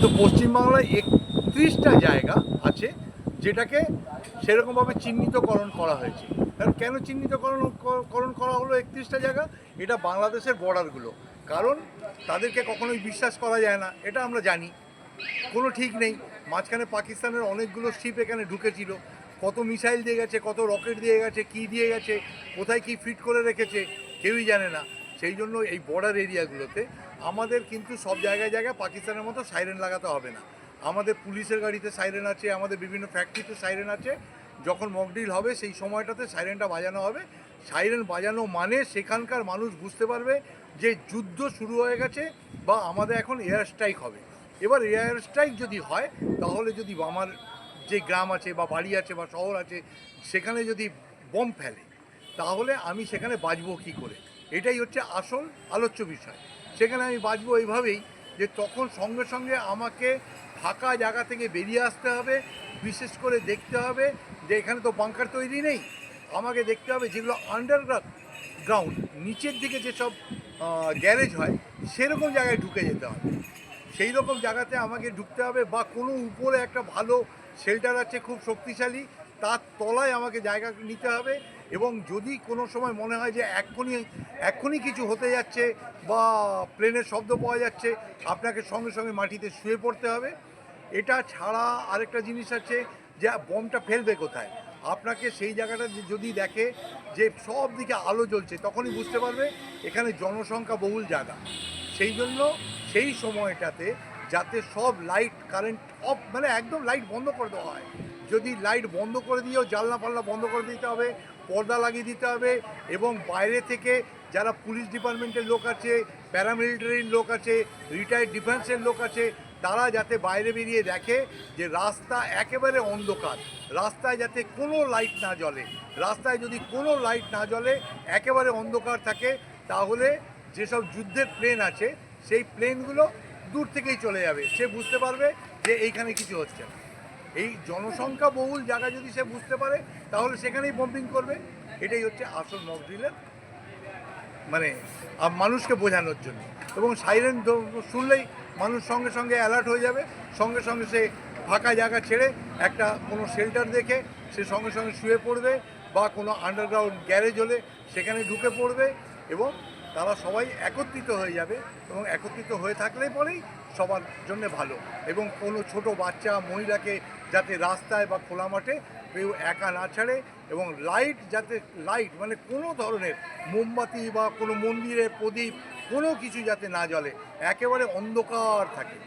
কিন্তু পশ্চিমবাংলায় একত্রিশটা জায়গা আছে যেটাকে সেরকমভাবে চিহ্নিতকরণ করা হয়েছে। কারণ কেন চিহ্নিতকরণ করণ করা হলো একত্রিশটা জায়গা? এটা বাংলাদেশের বর্ডারগুলো। কারণ তাদেরকে কখনোই বিশ্বাস করা যায় না, এটা আমরা জানি। কোনো ঠিক নেই। মাঝখানে পাকিস্তানের অনেকগুলো শিপ এখানে ঢুকেছিল। কত মিসাইল দিয়ে গেছে, কত রকেট দিয়ে গেছে, কি দিয়ে গেছে, কোথায় কি ফিট করে রেখেছে, কেউই জানে না। সেই জন্য এই বর্ডার এরিয়াগুলোতে আমাদের কিন্তু সব জায়গায় জায়গায় পাকিস্তানের মতো সাইরেন লাগাতে হবে না। আমাদের পুলিশের গাড়িতে সাইরেন আছে, আমাদের বিভিন্ন ফ্যাক্টরিতে সাইরেন আছে। যখন মকডিল হবে, সেই সময়টাতে সাইরেনটা বাজানো হবে। সাইরেন বাজানো মানে সেখানকার মানুষ বুঝতে পারবে যে যুদ্ধ শুরু হয়ে গেছে বা আমাদের এখন এয়ার স্ট্রাইক হবে। এবার এয়ার স্ট্রাইক যদি হয়, তাহলে যদি আমার যে গ্রাম আছে বা বাড়ি আছে বা শহর আছে, সেখানে যদি বম ফেলে, তাহলে আমি সেখানে বাঁচবো কী করে? এটাই হচ্ছে আসল আলোচ্য বিষয়। সেখানে আমি বাঁচবো এইভাবেই যে তখন সঙ্গে সঙ্গে আমাকে ফাঁকা জায়গা থেকে বেরিয়ে আসতে হবে, বিশেষ করে দেখতে হবে যে এখানে তো বাংকার তৈরি নেই। আমাকে দেখতে হবে যেগুলো আন্ডারগ্রাউন্ড গ্রাউন্ড নিচের দিকে যেসব গ্যারেজ হয়, সেরকম জায়গায় ঢুকে যেতে হবে। সেই রকম জায়গাতে আমাকে ঢুকতে হবে বা কোনো উপরে একটা ভালো শেল্টার আছে খুব শক্তিশালী, তার তলায় আমাকে জায়গা নিতে হবে এবং যদি কোনো সময় মনে হয় যে এক্ষুনি এক্ষুনি কিছু হতে যাচ্ছে বা প্লেনের শব্দ পাওয়া যাচ্ছে, আপনাকে সঙ্গে সঙ্গে মাটিতে শুয়ে পড়তে হবে। এটা ছাড়া আরেকটা জিনিস আছে যে বমটা ফেলবে কোথায়? আপনাকে সেই জায়গাটা যদি দেখে যে সব দিকে আলো জ্বলছে, তখনই বুঝতে পারবে এখানে জনসংখ্যা বহুল জায়গা। সেই জন্য সেই সময়টাতে যাতে সব লাইট কারেন্ট অফ মানে একদম লাইট বন্ধ করে দেওয়া হয় যদি লাইট বন্ধ করে দিয়েও জানলা ফাল্লা বন্ধ করে দিতে হবে, পর্দা লাগিয়ে দিতে হবে এবং বাইরে থেকে যারা পুলিশ ডিপার্টমেন্টের লোক আছে, প্যারামিলিটারির লোক আছে রিটায়ার্ড ডিফেন্সের লোক আছে, তারা যাতে বাইরে বেরিয়ে দেখে যে রাস্তা একেবারে অন্ধকার। রাস্তায় যাতে কোনো লাইট না জ্বলে। রাস্তায় যদি কোনো লাইট না জ্বলে, একেবারে অন্ধকার থাকে, তাহলে যেসব যুদ্ধের প্লেন আছে, সেই প্লেনগুলো দূর থেকেই চলে যাবে। সে বুঝতে পারবে যে এইখানে কিছু হচ্ছে না। এই জনসংখ্যা বহুল জায়গা যদি সে বুঝতে পারে, তাহলে সেখানেই বম্বিং করবে। এটাই হচ্ছে আসল মক ড্রিলের মানে মানুষকে বোঝানোর জন্য। এবং সাইরেন শুনলেই মানুষ সঙ্গে সঙ্গে অ্যালার্ট হয়ে যাবে, সঙ্গে সঙ্গে সে ফাঁকা জায়গা ছেড়ে একটা কোনো শেল্টার দেখে সে সঙ্গে সঙ্গে শুয়ে পড়বে, বা কোনো আন্ডারগ্রাউন্ড গ্যারেজ হলে সেখানে ঢুকে পড়বে, এবং তারা সবাই একত্রিত হয়ে যাবে এবং একত্রিত হয়ে থাকলেই পরেই সবার জন্য ভালো। এবং কোনো ছোট বাচ্চা, মহিলাকে যাতে রাস্তায় বা খোলা মাঠে কেউ একা না ছাড়ে এবং লাইট যাতে লাইট মানে কোনো ধরনের মোমবাতি বা কোনো মন্দিরের প্রদীপ কোনো কিছু যাতে না জ্বলে, একেবারে অন্ধকার থাকে।